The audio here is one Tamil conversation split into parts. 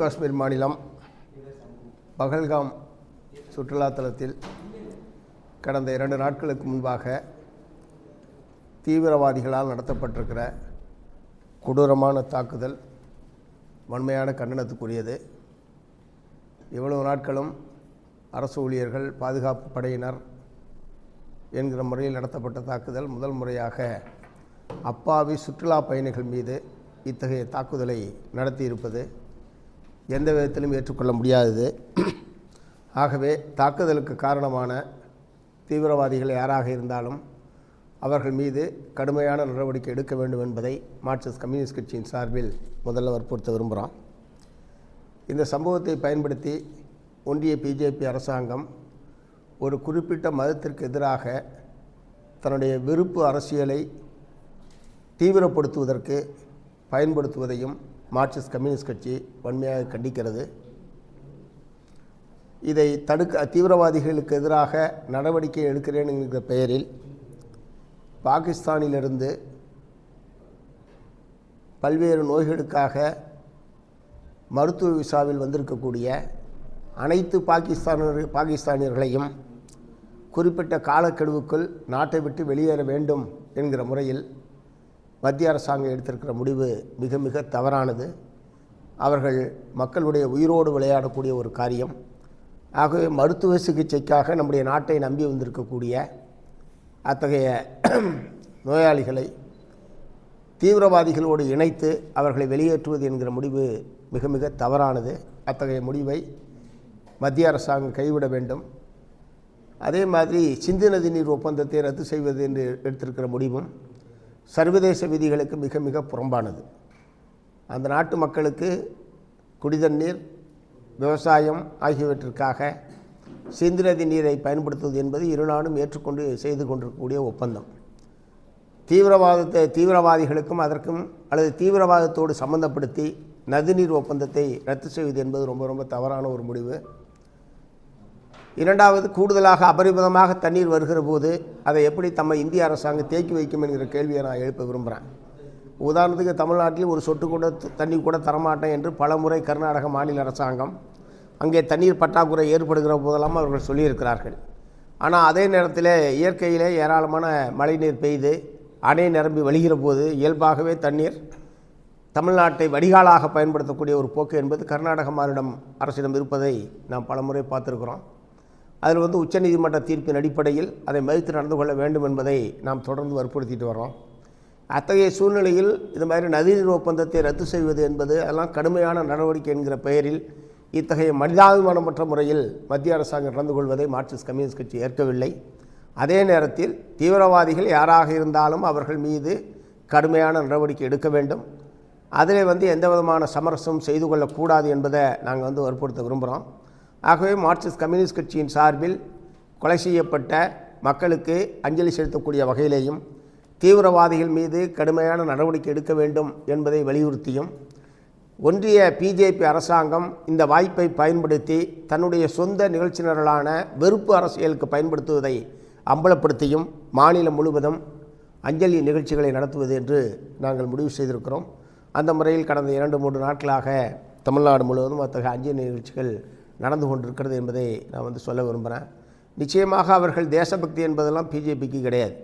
காஷ்மீர் மாநிலம் பகல்காம் சுற்றுலாத்தலத்தில் கடந்த இரண்டு நாட்களுக்கு முன்பாக தீவிரவாதிகளால் நடத்தப்பட்டிருக்கிற கொடூரமான தாக்குதல் வன்மையான கண்டனத்துக்குரியது. இவ்வளவு நாட்களும் அரசு ஊழியர்கள் பாதுகாப்பு படையினர் என்கிற முறையில் நடத்தப்பட்ட தாக்குதல் முதல் முறையாக அப்பாவி சுற்றுலா பயணிகள் மீது இத்தகைய தாக்குதலை நடத்தியிருப்பது. எந்த விதத்திலும் ஏற்றுக்கொள்ள முடியாதது. ஆகவே தாக்குதலுக்கு காரணமான தீவிரவாதிகள் யாராக இருந்தாலும் அவர்கள் மீது கடுமையான நடவடிக்கை எடுக்க வேண்டும் என்பதை மார்க்சிஸ்ட் கம்யூனிஸ்ட் கட்சியின் சார்பில் முதல்ல வற்புறுத்த விரும்புகிறோம் இந்த சம்பவத்தை பயன்படுத்தி ஒன்றிய பிஜேபி அரசாங்கம் ஒரு குறிப்பிட்ட மதத்திற்கு எதிராக தன்னுடைய விருப்பு அரசியலை தீவிரப்படுத்துவதற்கு பயன்படுத்துவதையும் மார்க்சிஸ்ட் கம்யூனிஸ்ட் கட்சி வன்மையாக கண்டிக்கிறது. இதை தடுக்க தீவிரவாதிகளுக்கு எதிராக நடவடிக்கை எடுக்கிறேன் என்கிற பெயரில் பாகிஸ்தானிலிருந்து பல்வேறு நோய்களுக்காக மருத்துவ விசாவில் வந்திருக்கக்கூடிய அனைத்து பாகிஸ்தானர் பாகிஸ்தானியர்களையும் குறிப்பிட்ட காலக்கெடுவுக்குள் நாட்டை விட்டு வெளியேற வேண்டும் என்கிற முறையில் மத்திய அரசாங்கம் எடுத்திருக்கிற முடிவு மிக மிக தவறானது. அவர்கள் மக்களுடைய உயிரோடு விளையாடக்கூடிய ஒரு காரியம். ஆகவே மருத்துவ சிகிச்சைக்காக நம்முடைய நாட்டை நம்பி வந்திருக்கக்கூடிய அத்தகைய நோயாளிகளை தீவிரவாதிகளோடு இணைத்து அவர்களை வெளியேற்றுவது என்கிற முடிவு மிக மிக தவறானது. அத்தகைய முடிவை மத்திய அரசாங்கம் கைவிட வேண்டும். அதே மாதிரி சிந்து நதி நீர் ஒப்பந்தத்தை ரத்து செய்வது என்று எடுத்திருக்கிற முடிவும் சர்வதேச விதிகளுக்கு மிக மிக புறம்பானது. அந்த நாட்டு மக்களுக்கு குடிதண்ணீர் விவசாயம் ஆகியவற்றிற்காக சிந்து நதி நீரை பயன்படுத்துவது என்பது இரு நாடும் ஏற்றுக்கொண்டு செய்து கொண்டிருக்கக்கூடிய ஒப்பந்தம். தீவிரவாதத்தை தீவிரவாதிகளுக்கும் அதற்கும் அல்லது தீவிரவாதத்தோடு சம்பந்தப்படுத்தி நதிநீர் ஒப்பந்தத்தை ரத்து செய்வது என்பது ரொம்ப ரொம்ப தவறான ஒரு முடிவு. இரண்டாவது கூடுதலாக அபரிமிதமாக தண்ணீர் வருகிற போது அதை எப்படி நம்ம இந்திய அரசாங்கம் தேக்கி வைக்கும் என்கிற கேள்வியை நான் எழுப்ப விரும்புகிறேன் உதாரணத்துக்கு தமிழ்நாட்டில் ஒரு சொட்டு கூட தண்ணி கூட தரமாட்டேன் என்று பல முறை கர்நாடக மாநில அரசாங்கம் அங்கே தண்ணீர் பற்றாக்குறை ஏற்படுகிற போதெல்லாம் அவர்கள் சொல்லியிருக்கிறார்கள். ஆனால் அதே நேரத்தில் இயற்கையிலே ஏராளமான மழைநீர் பெய்து அணை நிரம்பி வழிகிற போது இயல்பாகவே தண்ணீர் தமிழ்நாட்டை வடிகாலாக பயன்படுத்தக்கூடிய ஒரு போக்கு என்பது கர்நாடக மாநிலம் அரசிடம் இருப்பதை நாம் பலமுறை பார்த்துருக்குறோம். அதில் வந்து உச்சநீதிமன்ற தீர்ப்பின் அடிப்படையில் அதை மதித்து நடந்து கொள்ள வேண்டும் என்பதை நாம் தொடர்ந்து வற்புறுத்திட்டு வரோம் அத்தகைய சூழ்நிலையில் இது மாதிரி நதிநீர் ஒப்பந்தத்தை ரத்து செய்வது என்பது அதெல்லாம் கடுமையான நடவடிக்கை என்கிற பெயரில் இத்தகைய மனிதாபிமானமற்ற முறையில் மத்திய அரசாங்கம் நடந்து கொள்வதை மார்க்சிஸ்ட் கம்யூனிஸ்ட் கட்சி ஏற்கவில்லை. அதே நேரத்தில் தீவிரவாதிகள் யாராக இருந்தாலும் அவர்கள் மீது கடுமையான நடவடிக்கை எடுக்க வேண்டும். அதிலே வந்து எந்த விதமான சமரசம் செய்து கொள்ளக்கூடாது என்பதை நாங்கள் வந்து வற்புறுத்த விரும்புகிறோம். ஆகவே மார்க்சிஸ்ட் கம்யூனிஸ்ட் கட்சியின் சார்பில் கொலை செய்யப்பட்ட மக்களுக்கு அஞ்சலி செலுத்தக்கூடிய வகையிலேயும் தீவிரவாதிகள் மீது கடுமையான நடவடிக்கை எடுக்க வேண்டும் என்பதை வலியுறுத்தியும் ஒன்றிய பிஜேபி அரசாங்கம் இந்த வாய்ப்பை பயன்படுத்தி தன்னுடைய சொந்த நிகழ்ச்சி வெறுப்பு அரசியலுக்கு பயன்படுத்துவதை அம்பலப்படுத்தியும் மாநிலம் முழுவதும் அஞ்சலி நிகழ்ச்சிகளை நடத்துவது என்று நாங்கள் முடிவு செய்திருக்கிறோம். அந்த முறையில் கடந்த இரண்டு மூன்று நாட்களாக தமிழ்நாடு முழுவதும் அத்தகைய அஞ்சலி நிகழ்ச்சிகள் நடந்து கொண்டிருக்கிறது என்பதை நான் வந்து சொல்ல விரும்புகிறேன். நிச்சயமாக அவர்கள் தேசபக்தி என்பதெல்லாம் பிஜேபிக்கு கிடையாது.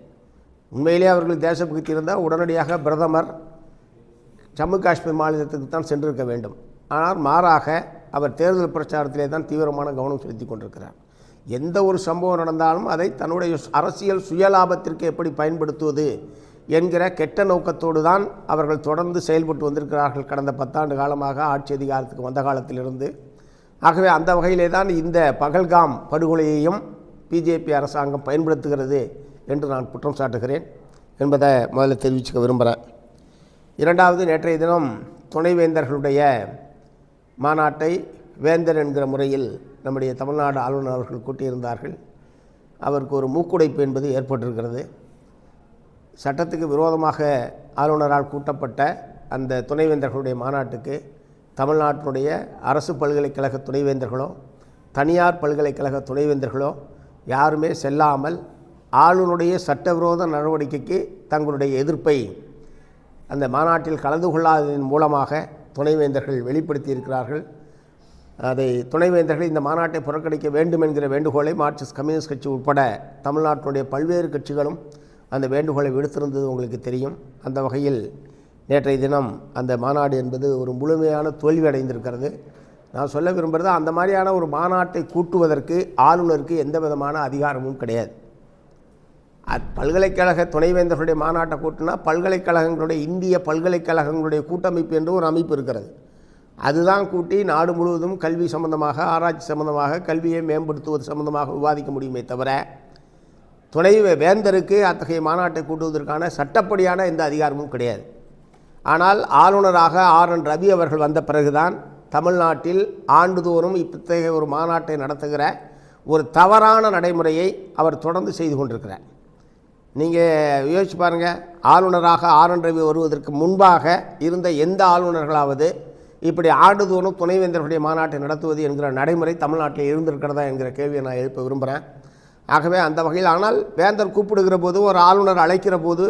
உண்மையிலே அவர்கள் தேசபக்தி இருந்தால் உடனடியாக பிரதமர் ஜம்மு காஷ்மீர் மாநிலத்துக்கு தான் சென்றிருக்க வேண்டும். ஆனால் மாறாக அவர் தேர்தல் பிரச்சாரத்திலே தான் தீவிரமான கவனம் செலுத்தி கொண்டிருக்கிறார். எந்த ஒரு சம்பவம் நடந்தாலும் அதை தன்னுடைய அரசியல் சுயலாபத்திற்கு எப்படி பயன்படுத்துவது என்கிற கெட்ட நோக்கத்தோடு தான் அவர்கள் தொடர்ந்து செயல்பட்டு வந்திருக்கிறார்கள். கடந்த பத்தாண்டு காலமாக ஆட்சி அதிகாரத்துக்கு வந்த காலத்திலிருந்து ஆகவே அந்த வகையிலே தான் இந்த பகல்காம் படுகொலையையும் பிஜேபி அரசாங்கம் பயன்படுத்துகிறது என்று நான் குற்றம் சாட்டுகிறேன் என்பதை முதல்ல தெரிவிச்சுக்க விரும்புகிறேன். இரண்டாவது நேற்றைய தினம் துணைவேந்தர்களுடைய மாநாட்டை வேந்தர் என்கிற முறையில் நம்முடைய தமிழ்நாடு ஆளுநர் அவர்கள் கூட்டியிருந்தார்கள். அவருக்கு ஒரு மூக்குடைப்பு என்பது ஏற்பட்டிருக்கிறது. சட்டத்துக்கு விரோதமாக ஆளுநரால் கூட்டப்பட்ட அந்த துணைவேந்தர்களுடைய மாநாட்டுக்கு தமிழ்நாட்டினுடைய அரசு பல்கலைக்கழக துணைவேந்தர்களோ தனியார் பல்கலைக்கழக துணைவேந்தர்களோ யாருமே செல்லாமல் ஆளுநருடைய சட்டவிரோத நடவடிக்கைக்கு தங்களுடைய எதிர்ப்பை அந்த மாநாட்டில் கலந்து கொள்ளாததன் மூலமாக துணைவேந்தர்கள் வெளிப்படுத்தியிருக்கிறார்கள். அதை துணைவேந்தர்கள் இந்த மாநாட்டை புறக்கணிக்க வேண்டும் என்கிற வேண்டுகோளை மார்க்சிஸ்ட் கம்யூனிஸ்ட் கட்சி உட்பட தமிழ்நாட்டினுடைய பல்வேறு கட்சிகளும் அந்த வேண்டுகோளை விடுத்திருந்தது உங்களுக்கு தெரியும். அந்த வகையில் நேற்றைய தினம் அந்த மாநாடு என்பது ஒரு முழுமையான தோல்வி அடைந்திருக்கிறது நான் சொல்ல விரும்புகிறது அந்த மாதிரியான ஒரு மாநாட்டை கூட்டுவதற்கு ஆளுநருக்கு எந்த விதமான அதிகாரமும் கிடையாது. அத் பல்கலைக்கழக துணைவேந்தர்களுடைய மாநாட்டை கூட்டினா பல்கலைக்கழகங்களுடைய இந்திய பல்கலைக்கழகங்களுடைய கூட்டமைப்பு என்று ஒரு அமைப்பு இருக்கிறது. அதுதான் கூட்டி நாடு முழுவதும் கல்வி சம்பந்தமாக ஆராய்ச்சி சம்பந்தமாக கல்வியை மேம்படுத்துவது சம்பந்தமாக விவாதிக்க முடியுமே தவிர துணை வே- வேந்தருக்கு அத்தகைய மாநாட்டை கூட்டுவதற்கான சட்டப்படியான எந்த அதிகாரமும் கிடையாது. ஆனால் ஆளுநராக ஆர் என் ரவி அவர்கள் வந்த பிறகுதான் தமிழ்நாட்டில் ஆண்டுதோறும் இத்தகைய ஒரு மாநாட்டை நடத்துகிற ஒரு தவறான நடைமுறையை அவர் தொடர்ந்து செய்து கொண்டிருக்கிறார். நீங்கள் யோசிச்சு பாருங்கள் ஆளுநராக ஆர் என் ரவி வருவதற்கு முன்பாக இருந்த எந்த ஆளுநர்களாவது இப்படி ஆண்டுதோறும் துணைவேந்தர்களுடைய மாநாட்டை நடத்துவது என்கிற நடைமுறை தமிழ்நாட்டில் இருந்திருக்கிறதா என்கிற கேள்வியை நான் எழுப்ப விரும்புகிறேன் ஆகவே அந்த வகையில் ஆனால் வேந்தர் கூப்பிடுகிற போது ஒரு ஆளுநர் அழைக்கிற போது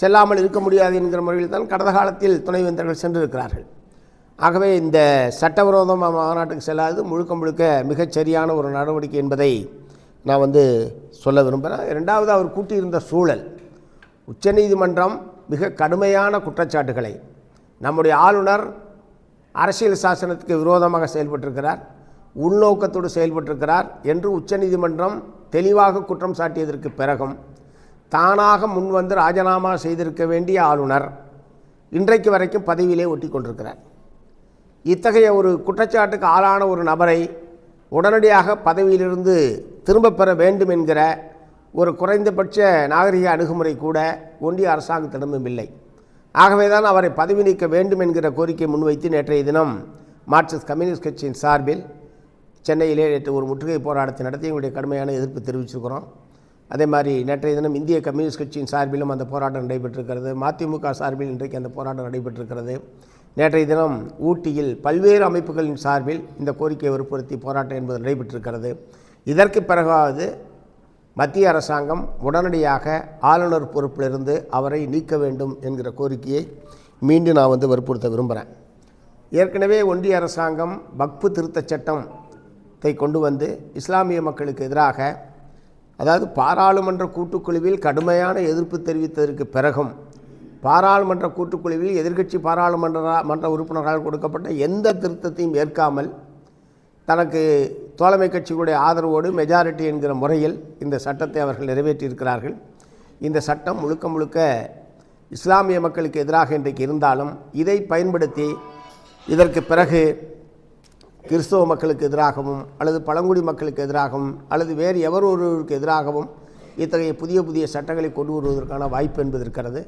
செல்லாமல் இருக்க முடியாது என்கிற முறையில் தான் கடந்த காலத்தில் துணைவேந்தர்கள் சென்றிருக்கிறார்கள். ஆகவே இந்த சட்டவிரோதம் மாநாட்டுக்கு செல்லாது முழுக்க முழுக்க மிகச் சரியான ஒரு நடவடிக்கை என்பதை நான் வந்து சொல்ல விரும்புகிறேன். ரெண்டாவது அவர் கூட்டியிருந்த சூழல். உச்சநீதிமன்றம் மிக கடுமையான குற்றச்சாட்டுகளை நம்முடைய ஆளுநர் அரசியல் சாசனத்துக்கு விரோதமாக செயல்பட்டிருக்கிறார் உள்நோக்கத்தோடு செயல்பட்டிருக்கிறார் என்று உச்சநீதிமன்றம் தெளிவாக குற்றம் சாட்டியதற்கு பிறகும் தானாக முன்வந்து ராஜினாமா செய்திருக்க வேண்டிய ஆளுநர் இன்றைக்கு வரைக்கும் பதவியிலே ஒட்டி கொண்டிருக்கிறார் இத்தகைய ஒரு குற்றச்சாட்டுக்கு ஆளான ஒரு நபரை உடனடியாக பதவியிலிருந்து திரும்ப பெற வேண்டும் என்கிற ஒரு குறைந்தபட்ச நாகரிக அணுகுமுறை கூட ஒன்றிய அரசாங்கத்திடமும் இல்லை. ஆகவே தான் அவரை பதவி நீக்க வேண்டும் என்கிற கோரிக்கை முன்வைத்து நேற்றைய தினம் மார்க்சிஸ்ட் கம்யூனிஸ்ட் கட்சியின் சார்பில் சென்னையிலே நேற்று ஒரு முற்றுகை போராட்டத்தை நடத்தி எங்களுடைய கடுமையான எதிர்ப்பு தெரிவிச்சிருக்கிறோம். அதே மாதிரி நேற்றைய தினம் இந்திய கம்யூனிஸ்ட் கட்சியின் சார்பிலும் அந்த போராட்டம் நடைபெற்றிருக்கிறது. மதிமுக சார்பில் இன்றைக்கு அந்த போராட்டம் நடைபெற்றிருக்கிறது. நேற்றைய தினம் ஊட்டியில் பல்வேறு அமைப்புகளின் சார்பில் இந்த கோரிக்கையை வற்புறுத்தி போராட்டம் என்பது நடைபெற்றிருக்கிறது. இதற்கு பிறகாவது மத்திய அரசாங்கம் உடனடியாக ஆளுநர் பொறுப்பிலிருந்து அவரை நீக்க வேண்டும் என்கிற கோரிக்கையை மீண்டும் நான் வந்து வற்புறுத்த விரும்புகிறேன் ஏற்கனவே ஒன்றிய அரசாங்கம் வக்ஃபு திருத்தச் சட்டத்தை கொண்டு வந்து இஸ்லாமிய மக்களுக்கு எதிராக அதாவது பாராளுமன்ற கூட்டுக்குழுவில் கடுமையான எதிர்ப்பு தெரிவித்ததற்கு பிறகும் பாராளுமன்ற கூட்டுக்குழுவில் எதிர்க்கட்சி பாராளுமன்ற மன்ற உறுப்பினர்களால் கொடுக்கப்பட்ட எந்த திருத்தத்தையும் ஏற்காமல் தனக்கு தோழமை கட்சிகளுடைய ஆதரவோடு மெஜாரிட்டி என்கிற முறையில் இந்த சட்டத்தை அவர்கள் நிறைவேற்றியிருக்கிறார்கள். இந்த சட்டம் முழுக்க முழுக்க இஸ்லாமிய மக்களுக்கு எதிராக இன்றைக்கு இருந்தாலும் இதை பயன்படுத்தி இதற்கு பிறகு கிறிஸ்தவ மக்களுக்கு எதிராகவும் அல்லது பழங்குடி மக்களுக்கு எதிராகவும் அல்லது வேறு எவர் ஒருவருக்கு எதிராகவும் இத்தகைய புதிய புதிய சட்டங்களை கொண்டு வருவதற்கான வாய்ப்பு என்பது இருக்கிறது.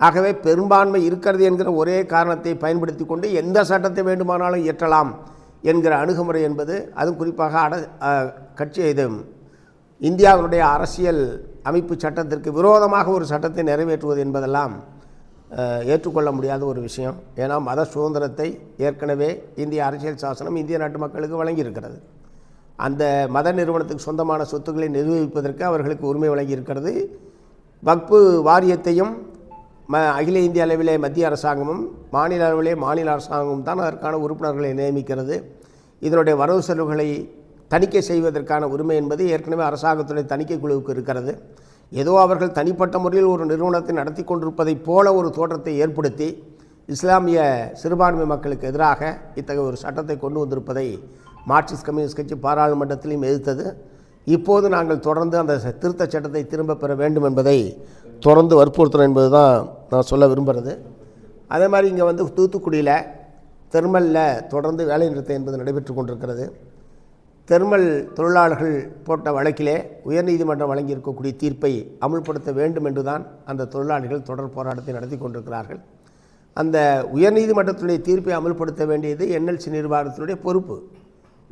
ஆகவே பெரும்பான்மை இருக்கிறது என்கிற ஒரே காரணத்தை பயன்படுத்தி கொண்டு எந்த சட்டத்தை வேண்டுமானாலும் இயற்றலாம் என்கிற அணுகுமுறை என்பது அதுவும் குறிப்பாக அட கட்சி இது இந்தியாவினுடைய அரசியல் அமைப்பு சட்டத்திற்கு விரோதமாக ஒரு சட்டத்தை நிறைவேற்றுவது என்பதெல்லாம் ஏற்றுக்கொள்ள முடியாத ஒரு விஷயம். ஏன்னா மத சுதந்திரத்தை ஏற்கனவே இந்திய அரசியல் சாசனம் இந்திய நாட்டு மக்களுக்கு வழங்கியிருக்கிறது. அந்த மத நிறுவனத்துக்கு சொந்தமான சொத்துக்களை நிர்வகிப்பதற்கு அவர்களுக்கு உரிமை வழங்கியிருக்கிறது. வக்பு வாரியத்தையும் ம அகில இந்திய அளவிலே மத்திய அரசாங்கமும் மாநில அளவிலே மாநில அரசாங்கமும் தான் அதற்கான உறுப்பினர்களை நியமிக்கிறது. இதனுடைய வரவு செலவுகளை தணிக்கை செய்வதற்கான உரிமை என்பது ஏற்கனவே அரசாங்கத்துடைய தணிக்கை குழுவுக்கு இருக்கிறது. ஏதோ அவர்கள் தனிப்பட்ட முறையில் ஒரு நிறுவனத்தை நடத்தி கொண்டிருப்பதைப் போல ஒரு தோற்றத்தை ஏற்படுத்தி இஸ்லாமிய சிறுபான்மை மக்களுக்கு எதிராக இத்தகைய ஒரு சட்டத்தை கொண்டு வந்திருப்பதை மார்க்சிஸ்ட் கம்யூனிஸ்ட் கட்சி பாராளுமன்றத்திலையும் எதிர்த்தது. இப்போது நாங்கள் தொடர்ந்து அந்த திருத்த சட்டத்தை திரும்பப் பெற வேண்டும் என்பதை தொடர்ந்து வற்புறுத்துறோம் என்பது தான் நான் சொல்ல விரும்புகிறது அதே மாதிரி இங்கே வந்து தூத்துக்குடியில் தெர்மலில் தொடர்ந்து வேலை நிறுத்தம் என்பது நடைபெற்று கொண்டிருக்கிறது. தெர்மல் தொழிலாளர்கள் போட்ட வழக்கிலே உயர்நீதிமன்றம் வழங்கியிருக்கக்கூடிய தீர்ப்பை அமுல்படுத்த வேண்டும் என்றுதான் அந்த தொழிலாளிகள் தொடர் போராட்டத்தை நடத்தி கொண்டிருக்கிறார்கள். அந்த உயர்நீதிமன்றத்தினுடைய தீர்ப்பை அமல்படுத்த வேண்டியது என்எல்சி நிர்வாகத்தினுடைய பொறுப்பு.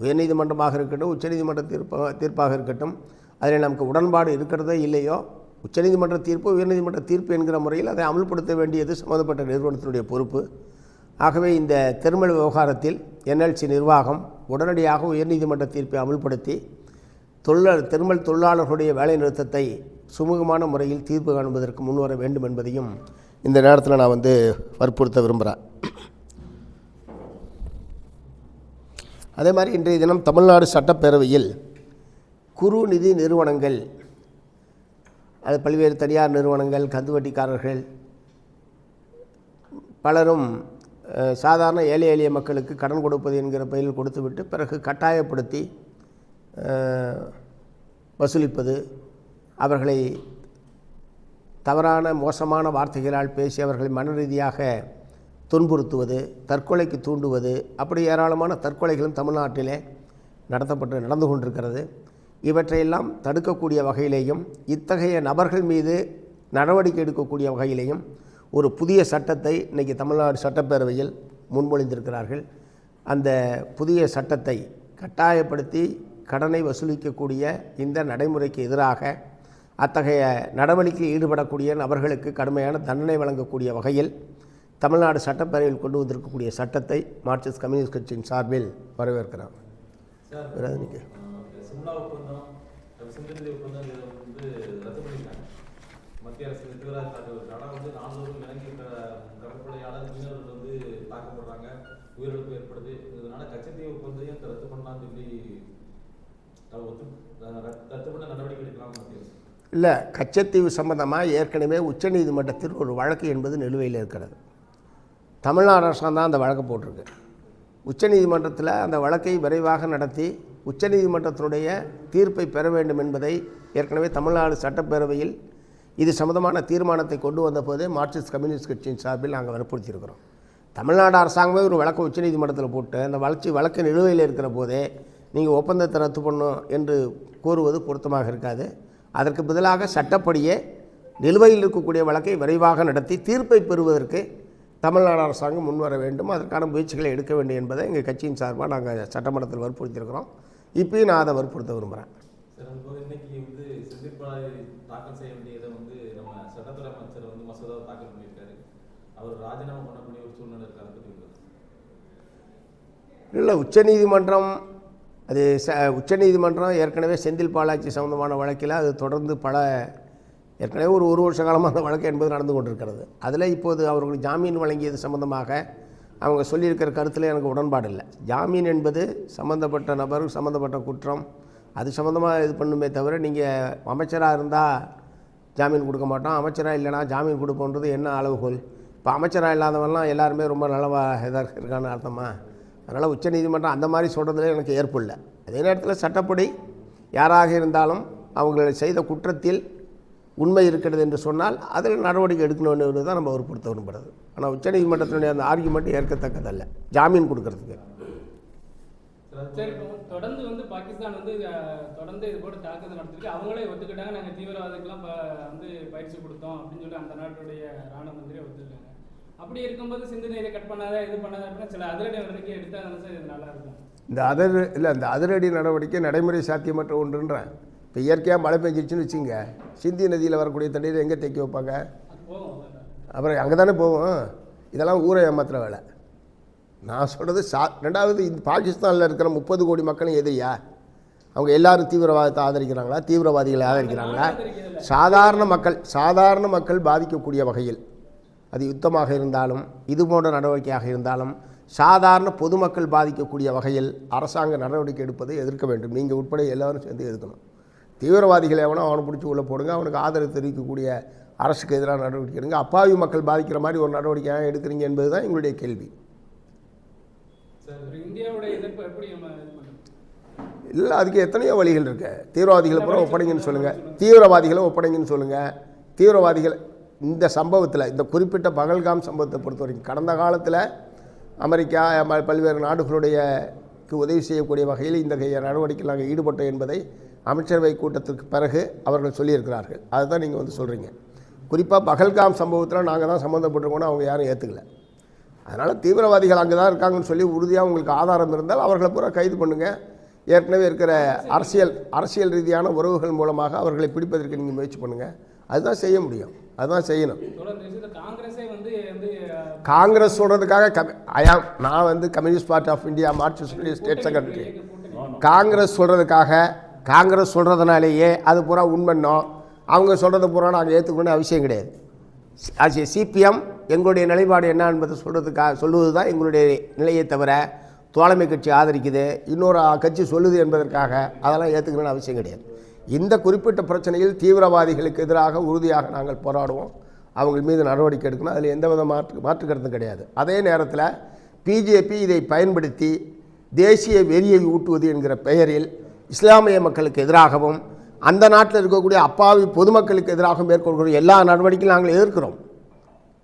உயர்நீதிமன்றமாக இருக்கட்டும் உச்சநீதிமன்ற தீர்ப்பாக தீர்ப்பாக இருக்கட்டும் அதில் நமக்கு உடன்பாடு இருக்கிறதோ இல்லையோ உச்சநீதிமன்ற தீர்ப்பு உயர்நீதிமன்ற தீர்ப்பு என்கிற முறையில் அதை அமல்படுத்த வேண்டியது சம்மந்தப்பட்ட நிறுவனத்தினுடைய பொறுப்பு. ஆகவே இந்த தெருமல் விவகாரத்தில் என்எல்சி நிர்வாகம் உடனடியாக உயர்நீதிமன்ற தீர்ப்பை அமல்படுத்தி தொழிலாளர் திருமல் தொழிலாளர்களுடைய வேலைநிறுத்தத்தை சுமூகமான முறையில் தீர்ப்பு காண்பதற்கு முன்வர வேண்டும் என்பதையும் இந்த நேரத்தில் நான் வந்து வற்புறுத்த விரும்புகிறேன் அதே மாதிரி இன்றைய தினம் தமிழ்நாடு சட்டப்பேரவையில் குறு நிதி நிறுவனங்கள் அது பல்வேறு தனியார் நிறுவனங்கள் கந்துவட்டிக்காரர்கள் பலரும் சாதாரண ஏழை எளிய மக்களுக்கு கடன் கொடுப்பது என்கிற பெயரில் கொடுத்துவிட்டு பிறகு கட்டாயப்படுத்தி வசூலிப்பது. அவர்களை தவறான மோசமான வார்த்தைகளால் பேசி அவர்களை மன ரீதியாக துன்புறுத்துவது தற்கொலைக்கு தூண்டுவது அப்படி ஏராளமான தற்கொலைகளும் தமிழ்நாட்டிலே நடத்தப்பட்டு நடந்து கொண்டிருக்கிறது. இவற்றையெல்லாம் தடுக்கக்கூடிய வகையிலேயும் இத்தகைய நபர்கள் மீது நடவடிக்கை எடுக்கக்கூடிய வகையிலேயும் ஒரு புதிய சட்டத்தை இன்றைக்கி தமிழ்நாடு சட்டப்பேரவையில் முன்மொழிந்திருக்கிறார்கள். அந்த புதிய சட்டத்தை கட்டாயப்படுத்தி கடனை வசூலிக்கக்கூடிய இந்த நடைமுறைக்கு எதிராக அத்தகைய நடவடிக்கையில் ஈடுபடக்கூடிய நபர்களுக்கு கடுமையான தண்டனை வழங்கக்கூடிய வகையில் தமிழ்நாடு சட்டப்பேரவையில் கொண்டு வந்திருக்கக்கூடிய சட்டத்தை மார்க்சிஸ்ட் கம்யூனிஸ்ட் கட்சியின் சார்பில் வரவேற்கிறோம். சார் மத்திய அரசு தீவிரவாத தாக்குதல் ஆனால் வந்து நானூறு இலங்கை கடற்படையாளர் மீனவர்கள் வந்து தாக்கப்படுறாங்க. உயிரிழப்பு ஏற்படுது. இதனால கச்சத்தீவு ஒப்பந்தத்தையும் ரத்து பண்ணலாம் சொல்லி ஒத்து ரத்து பண்ண நடவடிக்கை எடுக்கலாம் மத்திய அரசு இல்லை கச்சத்தீவு சம்பந்தமாக ஏற்கனவே உச்சநீதிமன்றத்தில் ஒரு வழக்கு என்பது நிலுவையில் இருக்கிறது. தமிழ்நாடு அரசாங்கம் தான் அந்த வழக்கு போட்டிருக்கு. உச்சநீதிமன்றத்தில் அந்த வழக்கை விரைவாக நடத்தி உச்சநீதிமன்றத்தினுடைய தீர்ப்பை பெற வேண்டும் என்பதை ஏற்கனவே தமிழ்நாடு சட்டப்பேரவையில் இது சம்மந்தமான தீர்மானத்தை கொண்டு வந்த போதே மார்க்சிஸ்ட் கம்யூனிஸ்ட் கட்சியின் சார்பில் நாங்கள் வற்புறுத்தியிருக்கிறோம். தமிழ்நாடு அரசாங்கமே ஒரு வழக்கு உச்சநீதிமன்றத்தில் போட்டு அந்த வளர்ச்சி வழக்கு நிலுவையில் இருக்கிற போதே நீங்கள் ஒப்பந்தத்தை ரத்து பண்ணும் என்று கூறுவது பொருத்தமாக இருக்காது. அதற்கு பதிலாக சட்டப்படியே நிலுவையில் இருக்கக்கூடிய வழக்கை விரைவாக நடத்தி தீர்ப்பை பெறுவதற்கு தமிழ்நாடு அரசாங்கம் முன்வர வேண்டும். அதற்கான முயற்சிகளை எடுக்க வேண்டும் என்பதை எங்கள் கட்சியின் சார்பாக நாங்கள் சட்டமன்றத்தில் வற்புறுத்தியிருக்கிறோம். இப்பயும் நான் அதை வற்புறுத்த விரும்புகிறேன் சார் அதுபோக இன்னைக்கு வந்து செந்தில் பாலாஜி தாக்கல் செய்ய வேண்டியதை வந்து நம்ம சட்டத்துறை அமைச்சர் வந்து மசோதாவை தாக்கல் பண்ணியிருக்காரு அவர் ராஜினாமா பண்ணக்கூடிய ஒரு சூழ்நிலை இருக்கு அதை பற்றி உங்களுக்கு இல்லை உச்சநீதிமன்றம் அது ச உச்சநீதிமன்றம் ஏற்கனவே செந்தில் பாலாஜி சம்மந்தமான வழக்கில் அது தொடர்ந்து பல ஏற்கனவே ஒரு ஒரு வருஷ காலமாக அந்த வழக்கு என்பது நடந்து கொண்டிருக்கிறது. அதில் இப்போது அவர்களுக்கு ஜாமீன் வழங்கியது சம்பந்தமாக அவங்க சொல்லியிருக்கிற கருத்தில் எனக்கு உடன்பாடு இல்லை. ஜாமீன் என்பது சம்மந்தப்பட்ட நபர் சம்மந்தப்பட்ட குற்றம் அது சம்மந்தமாக இது பண்ணுமே தவிர நீங்கள் அமைச்சராக இருந்தால் ஜாமீன் கொடுக்க மாட்டோம். அமைச்சராக இல்லைனா ஜாமீன் கொடுப்போன்றது என்ன அளவுகோல்? இப்போ அமைச்சராக இல்லாதவெல்லாம் எல்லாருமே ரொம்ப நல்லவா இதாக இருக்கான்னு அர்த்தமாக அதனால் உச்சநீதிமன்றம் அந்த மாதிரி சொல்கிறதுல எனக்கு ஏற்பு இல்லை. அதே நேரத்தில் சட்டப்படி யாராக இருந்தாலும் அவங்களை செய்த குற்றத்தில் உண்மை இருக்கிறது என்று சொன்னால் அதில் நடவடிக்கை எடுக்கணும்னு தான் நம்ம வற்புறுத்த விரும்புகிறது ஆனால் உச்சநீதிமன்றத்தினுடைய அந்த ஆர்குமெண்ட் ஏற்கத்தக்கதல்ல. ஜாமீன் கொடுக்கறதுக்கு. தொடர்ந்து வந்து பாகிஸ்தான் வந்து தொடர்ந்து இது போட்டு தாக்குதல் நடத்திருக்கு. அவங்களே ஒத்துக்கிட்டாங்க. நாங்கள் தீவிரவாதிக்கெல்லாம் வந்து பயிற்சி கொடுத்தோம் அப்படின்னு சொல்லி அந்த நாட்டுடைய ராணுவ மந்திரி ஒத்துக்கிட்டாங்க. அப்படி இருக்கும்போது சிந்து நீரை கட் பண்ணாத இது பண்ணாத அப்படின்னா சில அதிரடி நடவடிக்கை எடுத்தால் சார் இது நல்லா இருக்கும் இந்த அதிர் இல்லை இந்த அதிரடி நடவடிக்கை நடைமுறை சாத்தியமற்ற ஒன்றுன்றேன். இப்போ இயற்கையாக மழை பெஞ்சிருச்சுன்னு வச்சுங்க சிந்தி நதியில் வரக்கூடிய தண்ணீரை எங்கே தேக்கி வைப்பாங்க. அப்புறம் அங்கே தானே போவோம் இதெல்லாம் ஊரை ஏமாத்துற வேலை. நான் சொல்கிறது சா ரெண்டாவது இந்த பாகிஸ்தானில் இருக்கிற முப்பது கோடி மக்களும் எதிரியா? அவங்க எல்லாரும் தீவிரவாதத்தை ஆதரிக்கிறாங்களா? தீவிரவாதிகளை ஆதரிக்கிறாங்களா? சாதாரண மக்கள் சாதாரண மக்கள் பாதிக்கக்கூடிய வகையில். அது யுத்தமாக இருந்தாலும் இது போன்ற நடவடிக்கையாக இருந்தாலும் சாதாரண பொதுமக்கள் பாதிக்கக்கூடிய வகையில் அரசாங்க நடவடிக்கை எடுப்பதை எதிர்க்க வேண்டும். நீங்கள் உட்பட எல்லாரும் சேர்ந்து எதிர்க்கணும். தீவிரவாதிகளை எவனோ அவனை பிடிச்சி உள்ளே போடுங்க அவனுக்கு ஆதரவு தெரிவிக்கக்கூடிய அரசுக்கு எதிரான நடவடிக்கை எடுங்க. அப்பாவி மக்கள் பாதிக்கிற மாதிரி ஒரு நடவடிக்கையாக எடுக்கிறீங்க என்பது தான் எங்களுடைய கேள்வி. இல்லை அதுக்கு எத்தனையோ வழிகள் இருக்கு. தீவிரவாதிகளை பூரா ஒப்படைங்கன்னு சொல்லுங்கள் தீவிரவாதிகளை ஒப்படைங்கன்னு சொல்லுங்கள் தீவிரவாதிகள் இந்த சம்பவத்தில் இந்த குறிப்பிட்ட பகல்காம் சம்பவத்தை பொறுத்த வரைக்கும் கடந்த காலத்தில் அமெரிக்கா பல்வேறு நாடுகளுடைய உதவி செய்யக்கூடிய வகையில் இந்த நடவடிக்கையில் நாங்கள் ஈடுபட்டோம் என்பதை அமைச்சரவை கூட்டத்திற்கு பிறகு அவர்கள் சொல்லியிருக்கிறார்கள். அதுதான் நீங்கள் வந்து சொல்கிறீங்க குறிப்பாக பகல்காம் சம்பவத்தில் நாங்கள் தான் சம்மந்தப்பட்டிருக்கோம்னு அவங்க யாரும் ஏற்றுக்கல அதனால் தீவிரவாதிகள் அங்கே தான் இருக்காங்கன்னு சொல்லி உறுதியாக உங்களுக்கு ஆதாரம் இருந்தால் அவர்களை பூரா கைது பண்ணுங்கள் ஏற்கனவே இருக்கிற அரசியல் அரசியல் ரீதியான உறவுகள் மூலமாக அவர்களை பிடிப்பதற்கு நீங்கள் முயற்சி பண்ணுங்கள் அதுதான் செய்ய முடியும். அதுதான் செய்யணும். காங்கிரஸே சொல்கிறதுக்காக கமி ஐயாம் நான் வந்து communist party of India Marxist state secretary Congress சொல்கிறதுக்காக காங்கிரஸ் சொல்கிறதுனாலேயே அது பூரா உண்மைன்னோம் அவங்க சொல்கிறத பூரா நாங்கள் ஏற்றுக்கணும்னு அவசியம் கிடையாது. ஆச்சு சிபிஎம் எங்களுடைய நிலைப்பாடு என்ன என்பதை சொல்கிறதுக்காக சொல்லுவது தான் எங்களுடைய நிலையை தவிர தோழமை கட்சி ஆதரிக்குது இன்னொரு கட்சி சொல்லுது என்பதற்காக அதெல்லாம் ஏற்றுக்கணும்னு அவசியம் கிடையாது. இந்த குறிப்பிட்ட பிரச்சனையில் தீவிரவாதிகளுக்கு எதிராக உறுதியாக நாங்கள் போராடுவோம். அவங்க மீது நடவடிக்கை எடுக்கணும். அதில் எந்தவித மாற்று மாற்று கருத்தும் கிடையாது. அதே நேரத்தில் பிஜேபி இதை பயன்படுத்தி தேசிய வெறியை ஊட்டுவது என்கிற பெயரில் இஸ்லாமிய மக்களுக்கு எதிராகவும் அந்த நாட்டில் இருக்கக்கூடிய அப்பாவி பொதுமக்களுக்கு எதிராக மேற்கொள்கிற எல்லா நடவடிக்கையும் நாங்கள் எதிர்க்கிறோம்.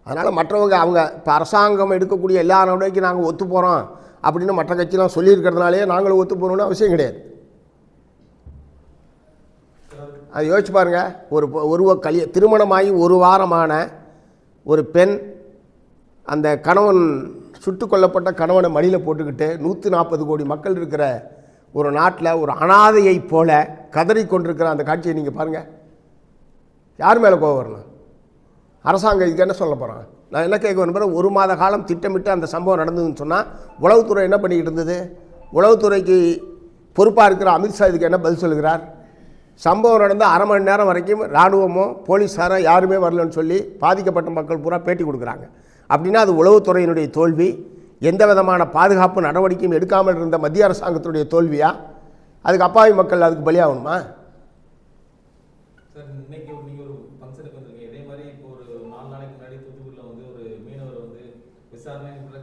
அதனால் மற்றவங்க அவங்க இப்போ அரசாங்கம் எடுக்கக்கூடிய எல்லா நடவடிக்கையும் நாங்கள் ஒத்து போகிறோம் அப்படின்னு மற்ற கட்சியெலாம் சொல்லியிருக்கிறதுனாலே நாங்களும் ஒத்து போகணுன்னு அவசியம் கிடையாது. அது யோசிச்சு பாருங்கள் ஒரு ஒரு கல்ய திருமணமாகி ஒரு வாரமான ஒரு பெண் அந்த கணவன் சுட்டு கொல்லப்பட்ட கணவனை மடியில் போட்டுக்கிட்டு நூற்றி நாற்பது கோடி மக்கள் இருக்கிற ஒரு நாட்டில் ஒரு அனாதையைப் போல கதறிக் கொண்டிருக்கிற அந்த காட்சியை நீங்கள் பாருங்கள் யார் மேலே கோவம் வரணும்? அரசாங்கம் இதுக்கு என்ன சொல்ல போகிறான் நான் என்ன கேட்க விரும்புகிறேன் ஒரு மாத காலம் திட்டமிட்டு அந்த சம்பவம் நடந்ததுன்னு சொன்னால் உளவுத்துறை என்ன பண்ணிக்கிட்டு இருந்தது? உளவுத்துறைக்கு பொறுப்பாக இருக்கிற அமித்ஷா இதுக்கு என்ன பதில் சொல்கிறார் சம்பவம் நடந்த அரை மணி நேரம் வரைக்கும் இராணுவமோ போலீஸாரோ யாருமே வரலன்னு சொல்லி பாதிக்கப்பட்ட மக்கள் பூரா பேட்டி கொடுக்குறாங்க. அப்படின்னா அது உளவுத்துறையினுடைய தோல்வி எந்த விதமான பாதுகாப்பு நடவடிக்கையும் எடுக்காமல் இருந்த மத்திய அரசாங்கத்தினுடைய தோல்வியா? அதுக்கு அப்பாவி மக்கள் அதுக்கு பலியாகணுமா?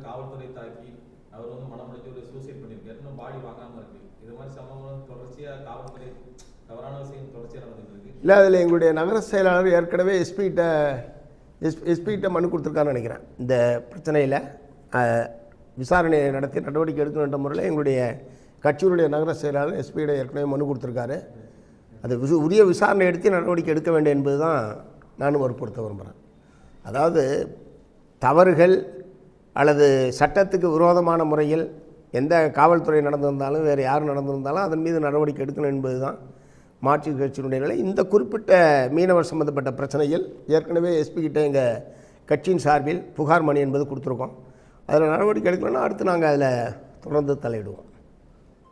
காவல்துறை தாக்கி அவர் வந்து மனமுடிஞ்சு ஒரு சூசைட் பண்ணியிருக்காரு. இன்னும் பாடி வாங்காம இருக்கு. இது மாதிரி சம்பவம் தொடர்ச்சியா காவல்துறை தவறான விஷயம் தொடர்ச்சியா நடந்துட்டு இருக்கு. இல்லை அதில் எங்களுடைய நகர செயலாளர் ஏற்கனவே எஸ்பிகிட்ட எஸ் எஸ்பிகிட்ட மனு கொடுத்துருக்கான்னு நினைக்கிறேன். இந்த பிரச்சனையில் விசாரணை நடத்தி நடவடிக்கை எடுக்கணுன்ற முறையில் எங்களுடைய கட்சியுடைய நகர செயலாளர் எஸ்பியிட ஏற்கனவே மனு கொடுத்துருக்காரு. அது விசு உரிய விசாரணை எடுத்து நடவடிக்கை எடுக்க வேண்டும் என்பது தான் நானும் வற்புறுத்த விரும்புகிறேன் அதாவது தவறுகள் அல்லது சட்டத்துக்கு விரோதமான முறையில் எந்த காவல்துறை நடந்திருந்தாலும் வேறு யார் நடந்திருந்தாலும் அதன் மீது நடவடிக்கை எடுக்கணும் என்பது தான் மாற்றுக் கட்சியினுடைய நிலை. இந்த குறிப்பிட்ட மீனவர் சம்மந்தப்பட்ட பிரச்சனையில் ஏற்கனவே எஸ்பிகிட்ட எங்கள் கட்சியின் சார்பில் புகார் மணி என்பது கொடுத்துருக்கோம். அதில் நடவடிக்கை எடுக்கணும்னா அடுத்து நாங்கள் அதில் தொடர்ந்து தலையிடுவோம்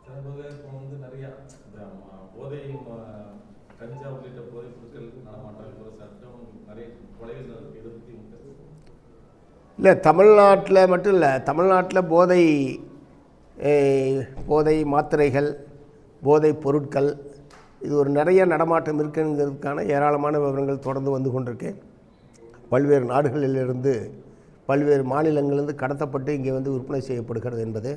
சமூக இப்போ வந்து நிறைய இந்த ம- போதை ம- கஞ்சா உள்ளிட்ட போதைப் பொருட்கள் நடமாட்டம் ஒரு சட்டம் நிறைய கொலைகள் நடக்குது இதை பற்றி உங்க கருத்து? இல்லை தமிழ்நாட்டில் மட்டும் இல்லை தமிழ்நாட்டில் போதை போதை மாத்திரைகள் போதைப் பொருட்கள் இது ஒரு நிறைய நடமாட்டம் இருக்குங்கிறதுக்கான ஏராளமான விவரங்கள் தொடர்ந்து வந்து கொண்டிருக்கு பல்வேறு நாடுகளிலிருந்து பல்வேறு மாநிலங்களிலிருந்து கடத்தப்பட்டு இங்கே வந்து விற்பனை செய்யப்படுகிறது என்பது.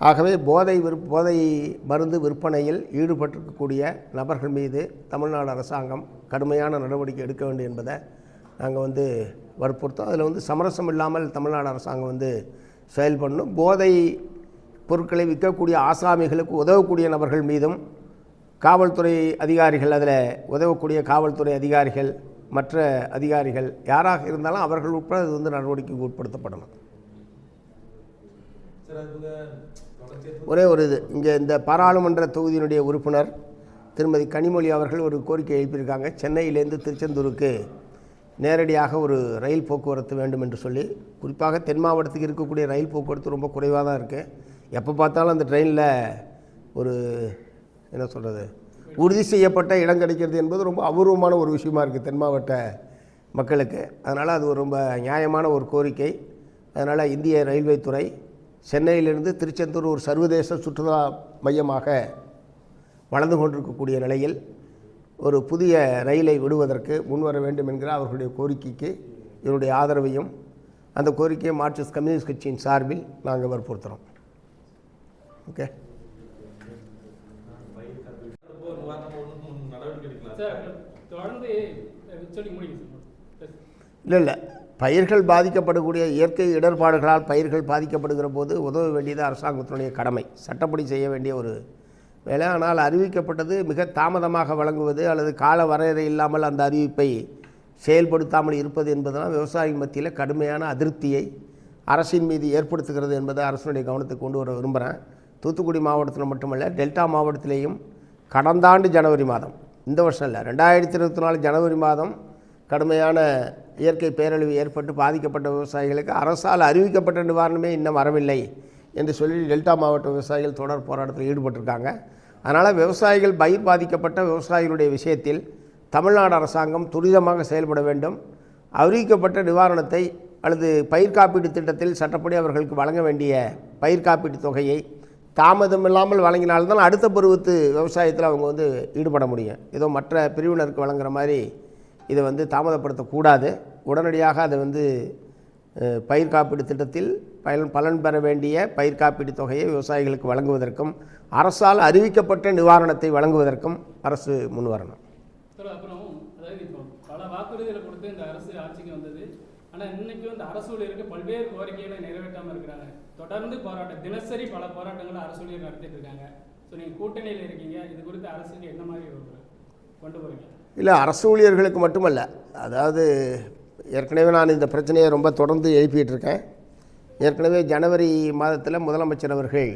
ஆகவே போதை விற் போதை மருந்து விற்பனையில் ஈடுபட்டிருக்கக்கூடிய நபர்கள் மீது தமிழ்நாடு அரசாங்கம் கடுமையான நடவடிக்கை எடுக்க வேண்டும் என்பதை நாங்கள் வந்து வற்புறுத்தோம். அதில் வந்து சமரசம் இல்லாமல் தமிழ்நாடு அரசாங்கம் வந்து செயல்படணும் போதை பொருட்களை விற்கக்கூடிய ஆசாமிகளுக்கு உதவக்கூடிய நபர்கள் மீதும் காவல்துறை அதிகாரிகள் அதில் உதவக்கூடிய காவல்துறை அதிகாரிகள் மற்ற அதிகாரிகள் யாராக இருந்தாலும் அவர்கள் உட்பட அது வந்து நடவடிக்கைக்கு உட்படுத்தப்படணும். ஒரே ஒரு இது. இங்கே இந்த பாராளுமன்ற தொகுதியினுடைய உறுப்பினர் திருமதி கனிமொழி அவர்கள் ஒரு கோரிக்கை எழுப்பியிருக்காங்க. சென்னையிலேருந்து திருச்செந்தூருக்கு நேரடியாக ஒரு ரயில் போக்குவரத்து வேண்டும் என்று சொல்லி குறிப்பாக தென் மாவட்டத்துக்கு இருக்கக்கூடிய ரயில் போக்குவரத்து ரொம்ப குறைவாக தான் இருக்குது எப்போ பார்த்தாலும் அந்த ட்ரெயினில் ஒரு என்ன சொல்கிறது உறுதி செய்யப்பட்ட இடம் கிடைக்கிறது என்பது ரொம்ப அபூர்வமான ஒரு விஷயமா இருக்குது தென் மாவட்ட மக்களுக்கு. அதனால் அது ஒரு ரொம்ப நியாயமான ஒரு கோரிக்கை. அதனால் இந்திய ரயில்வே துறை சென்னையிலிருந்து திருச்செந்தூர் ஒரு சர்வதேச சுற்றுலா மையமாக வளர்ந்து கொண்டிருக்கக்கூடிய நிலையில் ஒரு புதிய ரயிலை விடுவதற்கு முன்வர வேண்டும் என்கிற அவர்களுடைய கோரிக்கைக்கு இவருடைய ஆதரவையும் அந்த கோரிக்கையை மார்க்சிஸ்ட் கம்யூனிஸ்ட் கட்சியின் சார்பில் நாங்கள் வற்புறுத்துகிறோம் ஓகே? இல்லை இல்லை. பயிர்கள் பாதிக்கப்படக்கூடிய இயற்கை இடர்பாடுகளால் பயிர்கள் பாதிக்கப்படுகிற போது உதவ வேண்டியது அரசாங்கத்தினுடைய கடமை. சட்டப்படி செய்ய வேண்டிய ஒரு வேலை ஆனால் அறிவிக்கப்பட்டது மிக தாமதமாக வழங்குவது அல்லது கால வரையறை இல்லாமல் அந்த அறிவிப்பை செயல்படுத்தாமல் இருப்பது என்பதெல்லாம் விவசாயி மத்தியில் கடுமையான அதிருப்தியை அரசின் மீது ஏற்படுத்துகிறது என்பதை அரசனுடைய கவனத்துக்கு கொண்டு வர விரும்புகிறேன் தூத்துக்குடி மாவட்டத்தில் மட்டுமல்ல டெல்டா மாவட்டத்திலேயும் கடந்த ஆண்டு ஜனவரி மாதம் இந்த வருஷம் இல்லை ரெண்டாயிரத்தி இருபத்தி நாலு ஜனவரி மாதம் கடுமையான இயற்கை பேரழிவு ஏற்பட்டு பாதிக்கப்பட்ட விவசாயிகளுக்கு அரசால் அறிவிக்கப்பட்ட நிவாரணமே இன்னும் வரவில்லை என்று சொல்லி டெல்டா மாவட்ட விவசாயிகள் தொடர் போராட்டத்தில் ஈடுபட்டிருக்காங்க. அதனால் விவசாயிகள் பயிர் பாதிக்கப்பட்ட விவசாயிகளுடைய விஷயத்தில் தமிழ்நாடு அரசாங்கம் துரிதமாக செயல்பட வேண்டும். அறிவிக்கப்பட்ட நிவாரணத்தை அல்லது பயிர் காப்பீட்டு திட்டத்தில் சட்டப்படி அவர்களுக்கு வழங்க வேண்டிய பயிர் காப்பீட்டு தொகையை தாமதம் இல்லாமல் வழங்கினால்தான் அடுத்த பருவத்து விவசாயத்தில் அவங்க வந்து ஈடுபட முடியும். ஏதோ மற்ற பிரிவினருக்கு வழங்குற மாதிரி இதை வந்து தாமதப்படுத்தக்கூடாது. உடனடியாக அதை வந்து பயிர் காப்பீடு திட்டத்தில் பயன் பலன் பெற வேண்டிய பயிர் காப்பீட்டு தொகையை விவசாயிகளுக்கு வழங்குவதற்கும் அரசால் அறிவிக்கப்பட்ட நிவாரணத்தை வழங்குவதற்கும் அரசு முன்வரணும் பல வாக்குறுதிகளை கொடுத்து இந்த அரசு ஆட்சிக்கு வந்தது. ஆனால் இன்னைக்கு வந்து அரசு ஊழியருக்கு பல்வேறு கோரிக்கைகளை நிறைவேற்றாமல் இருக்கிறாங்க. தொடர்ந்து போராட்டம் தினசரி பல போராட்டங்களை அரசு ஊழியர் நடத்திட்டு இருக்காங்க. ஸோ நீங்கள் கூட்டணியில் இருக்கீங்க. இது குறித்து அரசுக்கு என்ன மாதிரி கொண்டு போறீங்க? இல்லை அரசு ஊழியர்களுக்கு மட்டுமல்ல. அதாவது ஏற்கனவே நான் இந்த பிரச்சனையை ரொம்ப தொடர்ந்து எழுப்பிகிட்ருக்கேன் ஏற்கனவே ஜனவரி மாதத்தில் முதலமைச்சர் அவர்கள்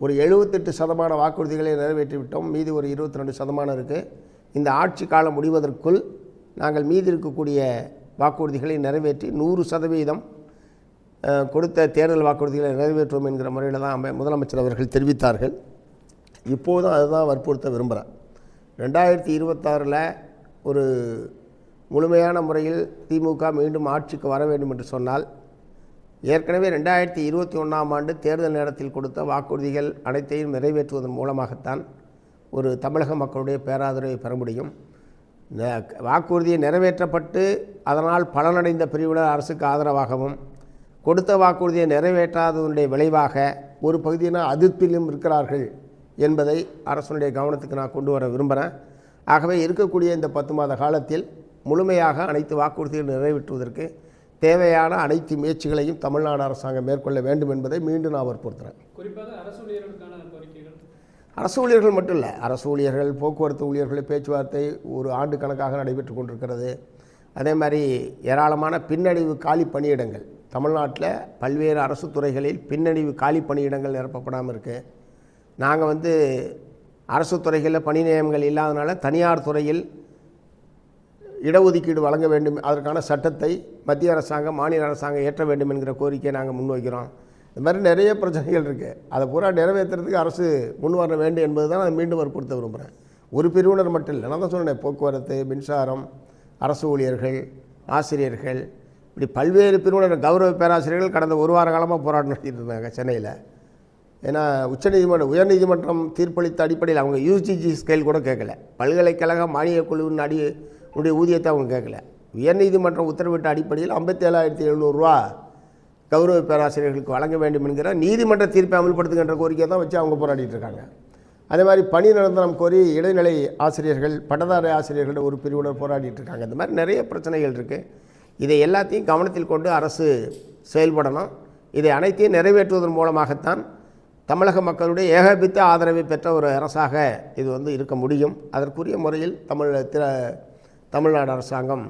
ஒரு எழுபத்தெட்டு சதமான வாக்குறுதிகளை நிறைவேற்றி விட்டோம் மீதி ஒரு இருபத்தி ரெண்டு சதமானம் இருக்குது இந்த ஆட்சி காலம் முடிவதற்குள் நாங்கள் மீதி இருக்கக்கூடிய வாக்குறுதிகளை நிறைவேற்றி நூறு சதவீதம் கொடுத்த தேர்தல் வாக்குறுதிகளை நிறைவேற்றுவோம் என்கிற முறையில் தான் முதலமைச்சர் அவர்கள் தெரிவித்தார்கள். இப்போதும் அதுதான் வற்புறுத்த விரும்புகிறேன் ரெண்டாயிரத்தி இருபத்தாறில் ஒரு முழுமையான முறையில் திமுக மீண்டும் ஆட்சிக்கு வர வேண்டும் என்று சொன்னால் ஏற்கனவே ரெண்டாயிரத்தி இருபத்தி ஒன்றாம் ஆண்டு தேர்தல் நேரத்தில் கொடுத்த வாக்குறுதிகள் அனைத்தையும் நிறைவேற்றுவதன் மூலமாகத்தான் ஒரு தமிழக மக்களுடைய பேராதரவை பெற முடியும். வாக்குறுதியை நிறைவேற்றப்பட்டு அதனால் பலனடைந்த பிரிவினர் அரசுக்கு ஆதரவாகவும் கொடுத்த வாக்குறுதியை நிறைவேற்றாததனுடைய விளைவாக ஒரு பகுதியினர் அதிருப்தியிலும் இருக்கிறார்கள் என்பதை அரசனுடைய கவனத்துக்கு நான் கொண்டு வர விரும்புகிறேன். ஆகவே இருக்கக்கூடிய இந்த பத்து மாத காலத்தில் முழுமையாக அனைத்து வாக்குறுதிகள் நிறைவேற்றுவதற்கு தேவையான அனைத்து முயற்சிகளையும் தமிழ்நாடு அரசாங்கம் மேற்கொள்ள வேண்டும் என்பதை மீண்டும் நான் வற்புறுத்துகிறேன் குறிப்பாக அரசு ஊழியர்களுக்கான கோரிக்கைகள்? அரசு ஊழியர்கள் மட்டும் இல்லை அரசு ஊழியர்கள் போக்குவரத்து ஊழியர்கள் பேச்சுவார்த்தை ஒரு ஆண்டு கணக்காக நடைபெற்று கொண்டிருக்கிறது. அதே மாதிரி ஏராளமான பின்னடைவு காலி பணியிடங்கள். தமிழ்நாட்டில் பல்வேறு அரசு துறைகளில் பின்னடைவு காலி பணியிடங்கள் நிரப்பப்படாமல் இருக்குது நாங்கள் வந்து அரசு துறைகளில் பணி நியமங்கள் இல்லாதனால தனியார் துறையில் இடஒதுக்கீடு வழங்க வேண்டும். அதற்கான சட்டத்தை மத்திய அரசாங்கம் மாநில அரசாங்கம் ஏற்ற வேண்டும் என்கிற கோரிக்கையை நாங்கள் முன்வைக்கிறோம். இந்த மாதிரி நிறைய பிரச்சனைகள் இருக்குது அதை பூரா நிறைவேற்றுறதுக்கு அரசு முன் வர வேண்டும் என்பது தான் நான் மீண்டும் வற்புறுத்த விரும்புகிறேன் ஒரு பிரிவினர் மட்டும் இல்லை நான் தான் சொன்னேன் போக்குவரத்து மின்சாரம் அரசு ஊழியர்கள் ஆசிரியர்கள் இப்படி பல்வேறு பிரிவினர் கௌரவ பேராசிரியர்கள் கடந்த ஒரு வார காலமாக போராட்டம் நடத்திட்டு இருந்தாங்க சென்னையில். ஏன்னா உச்சநீதிமன்றம் உயர்நீதிமன்றம் தீர்ப்பளித்த அடிப்படையில் அவங்க யூஜிஜி ஸ்கேல் கூட கேட்கல. பல்கலைக்கழக மானியக் குழுவின் அடி உடைய ஊதியத்தை அவங்க கேட்கல. உயர்நீதிமன்றம் உத்தரவிட்ட அடிப்படையில் ஐம்பத்தேழாயிரத்தி எழுநூறுரூவா கௌரவ பேராசிரியர்களுக்கு வழங்க வேண்டும் என்கிற நீதிமன்ற தீர்ப்பை அமல்படுத்துகின்ற கோரிக்கை தான் வச்சு அவங்க போராடிட்டு இருக்காங்க. அதே மாதிரி பணி நிரந்தரம் கோரி இடைநிலை ஆசிரியர்கள் பட்டதாரி ஆசிரியர்களோட ஒரு பிரிவினர் போராடிட்டு இருக்காங்க. இந்த மாதிரி நிறைய பிரச்சனைகள் இருக்குது இதை எல்லாத்தையும் கவனத்தில் கொண்டு அரசு செயல்படணும். இதை அனைத்தையும் நிறைவேற்றுவதன் மூலமாகத்தான் தமிழக மக்களுடைய ஏகபித்த ஆதரவை பெற்ற ஒரு அரசாக இது வந்து இருக்க முடியும். அதற்குரிய முறையில் தமிழ் திரு தமிழ்நாடு அரசாங்கம்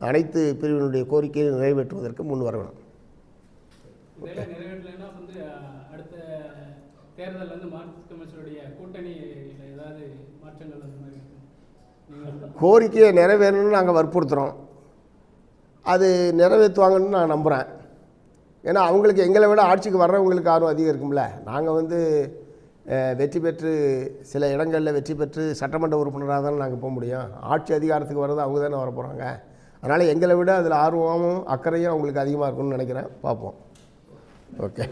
அனைத்து பிரிவினுடைய கோரிக்கையை நிறைவேற்றுவதற்கு முன் இருக்கும் நீங்கள் கோரிக்கையை நிறைவேறணும்னு நாங்கள் வற்புறுத்துகிறோம் அது நிறைவேற்றுவாங்கன்னு நான் நம்புகிறேன் ஏன்னா அவங்களுக்கு எங்களை விட ஆட்சிக்கு வர்றவங்களுக்கு ஆர்வம் அதிகம் இருக்கும்ல. நாங்கள் வந்து வெற்றி பெற்று சில இடங்களில் வெற்றி பெற்று சட்டமன்ற உறுப்பினராக தானே நாங்கள் போக முடியும். ஆட்சி அதிகாரத்துக்கு வர்றது அவங்க தானே வர போகிறாங்க அதனால் எங்களை விட அதில் ஆர்வமும் அக்கறையும் அவங்களுக்கு அதிகமாக இருக்கும்னு நினைக்கிறேன். பார்ப்போம். ஓகே.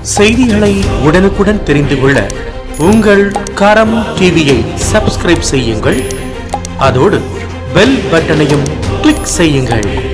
செய்திகளை உடனுக்குடன் தெரிந்து கொள்ள உங்கள் கரம் டிவியை சப்ஸ்கிரைப் செய்யுங்கள். அதோடு பெல் பட்டனையும் கிளிக் செய்யுங்கள்.